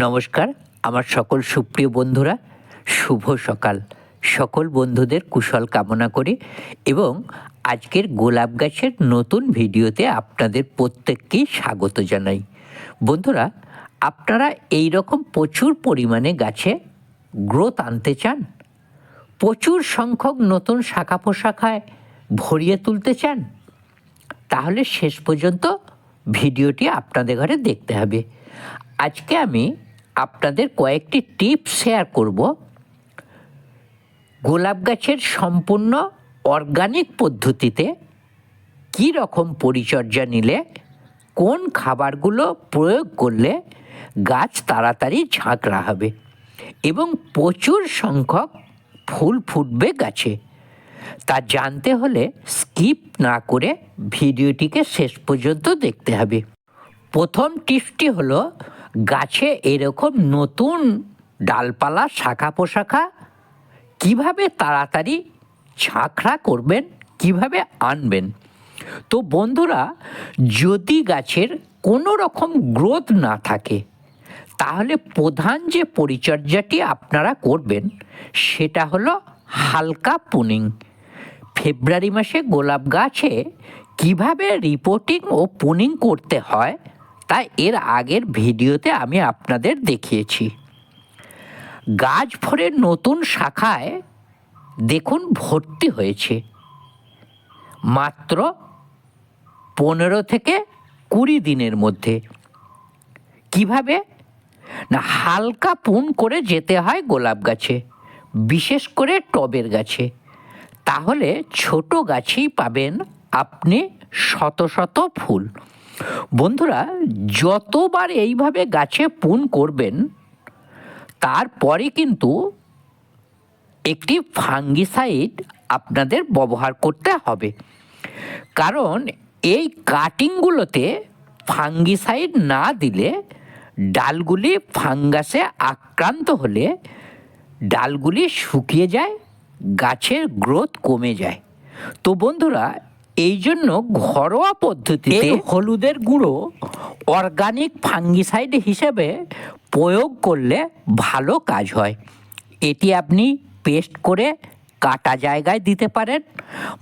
নমস্কার, আমার সকল সুপ্রিয় বন্ধুরা, শুভ সকাল। সকল বন্ধুদের কুশল কামনা করি এবং আজকের গোলাপ গাছের নতুন ভিডিওতে আপনাদের প্রত্যেককেই স্বাগত জানাই। বন্ধুরা, আপনারা এই রকম প্রচুর পরিমাণে গাছে গ্রোথ আনতে চান? প্রচুর সংখ্যক নতুন শাখা পোশাখায় ভরিয়ে তুলতে চান? তাহলে শেষ পর্যন্ত ভিডিওটি আপনাদের ঘরে দেখতে হবে। আজকে আমি আপনাদের কয়েকটি টিপস শেয়ার করব। গোলাপ গাছের সম্পূর্ণ অর্গানিক পদ্ধতিতে কী রকম পরিচর্যা নিলে, কোন খাবারগুলো প্রয়োগ করলে গাছ তাড়াতাড়ি ঝাঁকড়া হবে এবং প্রচুর সংখ্যক ফুল ফুটবে গাছে, তা জানতে হলে স্কিপ না করে ভিডিওটিকে শেষ পর্যন্ত দেখতে হবে। প্রথম টিপসটি হলো গাছে এরকম নতুন ডালপালা শাখা পোশাখা কীভাবে তাড়াতাড়ি ঝাঁকড়া করবেন, কীভাবে আনবেন? তো বন্ধুরা, যদি গাছের কোনো রকম গ্রোথ না থাকে, তাহলে প্রধান যে পরিচর্যাটি আপনারা করবেন, সেটা হলো হালকা পুনিং। ফেব্রুয়ারি মাসে গোলাপ গাছে কীভাবে রিপোর্টিং ও পুনিং করতে হয় তা এর আগের ভিডিওতে আমি আপনাদের দেখিয়েছি। গাছ ভরে নতুন শাখায় দেখুন ভর্তি হয়েছে। মাত্র পনেরো থেকে কুড়ি দিনের মধ্যে। কীভাবে? না, হালকা পুন করে যেতে হয় গোলাপ গাছে, বিশেষ করে টবের গাছে। তাহলে ছোট গাছেই পাবেন আপনি শত শত ফুল। বন্ধুরা, যতবার এইভাবে গাছে পুন করবেন, তারপরে কিন্তু একটি ফাঙ্গিসাইড আপনাদের ব্যবহার করতে হবে। কারণ এই কাটিংগুলোতে ফাঙ্গিসাইড না দিলে ডালগুলি ফাঙ্গাসে আক্রান্ত হলে ডালগুলি শুকিয়ে যায়, গাছের গ্রোথ কমে যায়। তো বন্ধুরা এই জন্য ঘরোয়া পদ্ধতিতে হলুদের গুঁড়ো অর্গানিক ফাঙ্গিসাইড হিসেবে প্রয়োগ করলে ভালো কাজ হয়। এটি আপনি পেস্ট করে কাটা জায়গায় দিতে পারেন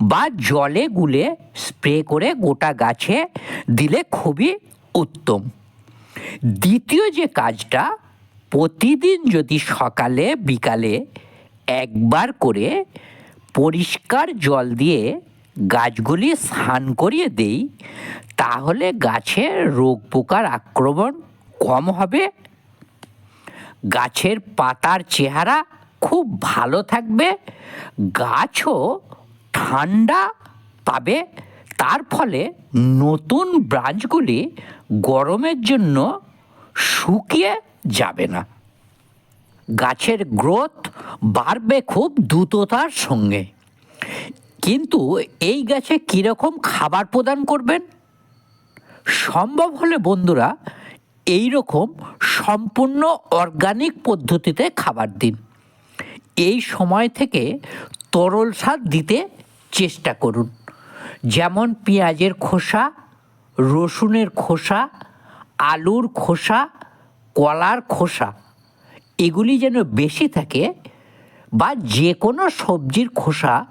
বা জলে গুলে স্প্রে করে গোটা গাছে দিলে খুবই উত্তম। দ্বিতীয় যে কাজটা, প্রতিদিন যদি সকালে, বিকালে একবার করে পরিষ্কার জল দিয়ে গাছগুলি স্নান করিয়ে দেই, তাহলে গাছের রোগ পোকার আক্রমণ কম হবে। গাছের পাতার চেহারা খুব ভালো থাকবে, গাছও ঠান্ডা পাবে। তার ফলে নতুন ব্রাঞ্চগুলি গরমের জন্য শুকিয়ে যাবে না। গাছের গ্রোথ বাড়বে খুব দ্রুততার সঙ্গে। কিন্তু এই গাছে কীরকম খাবার প্রদান করবেন? সম্ভব হলে বন্ধুরা এই রকম সম্পূর্ণ অর্গানিক পদ্ধতিতে খাবার দিন। এই সময় থেকে তরল সার দিতে চেষ্টা করুন। যেমন পেঁয়াজের খোসা, রসুনের খোসা, আলুর খোসা, কলার খোসা। এগুলি যেন বেশি থাকে বা যে কোনো সবজির খোসা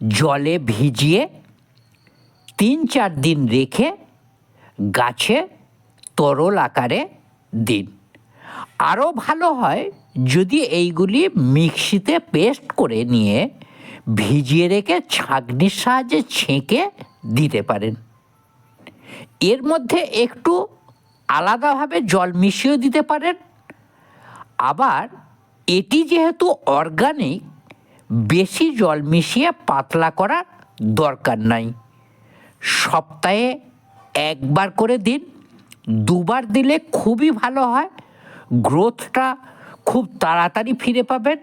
জলে ভিজিয়ে তিন চার দিন রেখে গাছে তরল আকারে দিন। আরও ভালো হয় যদি এইগুলি মিক্সিতে পেস্ট করে নিয়ে ভিজিয়ে রেখে ছাঁকনির সাহায্যে ছেঁকে দিতে পারেন। এর মধ্যে একটু আলাদাভাবে জল মিশিয়েও দিতে পারেন। আবার এটি যেহেতু অর্গানিক বেশি জল মিশিয়ে পাতলা করার দরকার নাই। সপ্তাহে একবার করে দিন, দুবার দিলে খুবই ভালো হয়। গ্রোথটা খুব তাড়াতাড়ি ফিরে পাবেন।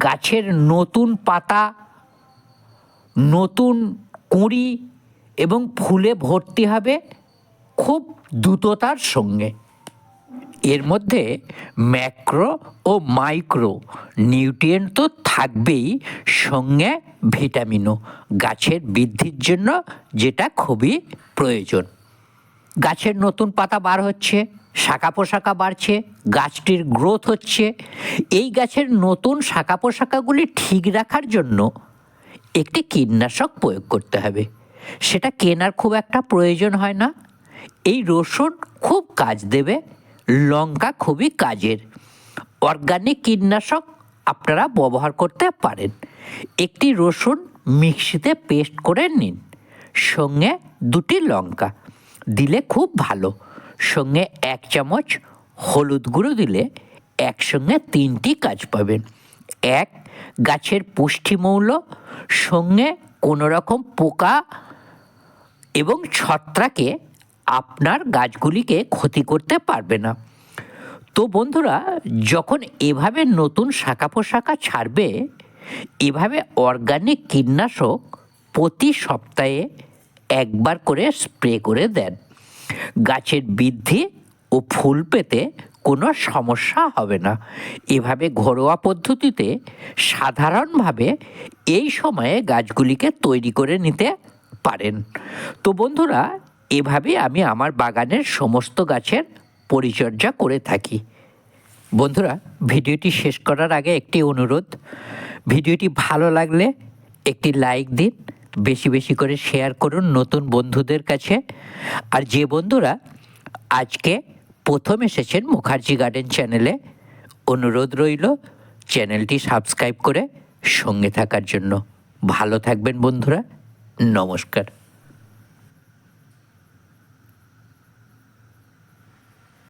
গাছের নতুন পাতা, নতুন কুঁড়ি এবং ফুলে ভর্তি হবে খুব দ্রুততার সঙ্গে। এর মধ্যে ম্যাক্রো ও মাইক্রো নিউট্রিয়েন্ট তো থাকবেই, সঙ্গে ভিটামিনও, গাছের বৃদ্ধির জন্য যেটা খুবই প্রয়োজন। গাছের নতুন পাতা বার হচ্ছে, শাখা পোশাকা বাড়ছে, গাছটির গ্রোথ হচ্ছে। এই গাছের নতুন শাখা পোশাকাগুলি ঠিক রাখার জন্য একটি কীটনাশক প্রয়োগ করতে হবে। সেটা কেনার খুব একটা প্রয়োজন হয় না। এই রসুন খুব কাজ দেবে। লঙ্কা খুবই কাজের। অর্গানিক কীটনাশক আপনারা ব্যবহার করতে পারেন। একটি রসুন মিক্সিতে পেস্ট করে নিন। সঙ্গে দুটি লঙ্কা, দিলে খুব ভালো। সঙ্গে এক চামচ হলুদ গুঁড়ো দিলে একসঙ্গে তিনটি কাজ পাবেন। এক, গাছের পুষ্টিমৌল, সঙ্গে কোনো রকম পোকা এবং ছত্রাকে আপনার গাছগুলিকে ক্ষতি করতে পারবে না। তো বন্ধুরা, যখন এভাবে নতুন শাখা পোশাকা ছাড়বে, এভাবে অর্গানিক কীটনাশক প্রতি সপ্তাহে একবার করে স্প্রে করে দেন। গাছের বৃদ্ধি ও ফুল পেতে কোনো সমস্যা হবে না। এভাবে ঘরোয়া পদ্ধতিতে সাধারণভাবে এই সময়ে গাছগুলিকে তৈরি করে নিতে পারেন। তো বন্ধুরা এভাবে আমি আমার বাগানের সমস্ত গাছের পরিচর্যা করে থাকি। বন্ধুরা, ভিডিওটি শেষ করার আগে একটি অনুরোধ। ভিডিওটি ভালো লাগলে একটি লাইক দিন, বেশি বেশি করে শেয়ার করুন নতুন বন্ধুদের কাছে। আর যে বন্ধুরা আজকে প্রথম এসেছেন মুখার্জি গার্ডেন চ্যানেলে, অনুরোধ রইল চ্যানেলটি সাবস্ক্রাইব করে সঙ্গে থাকার জন্য। ভালো থাকবেন বন্ধুরা, নমস্কার।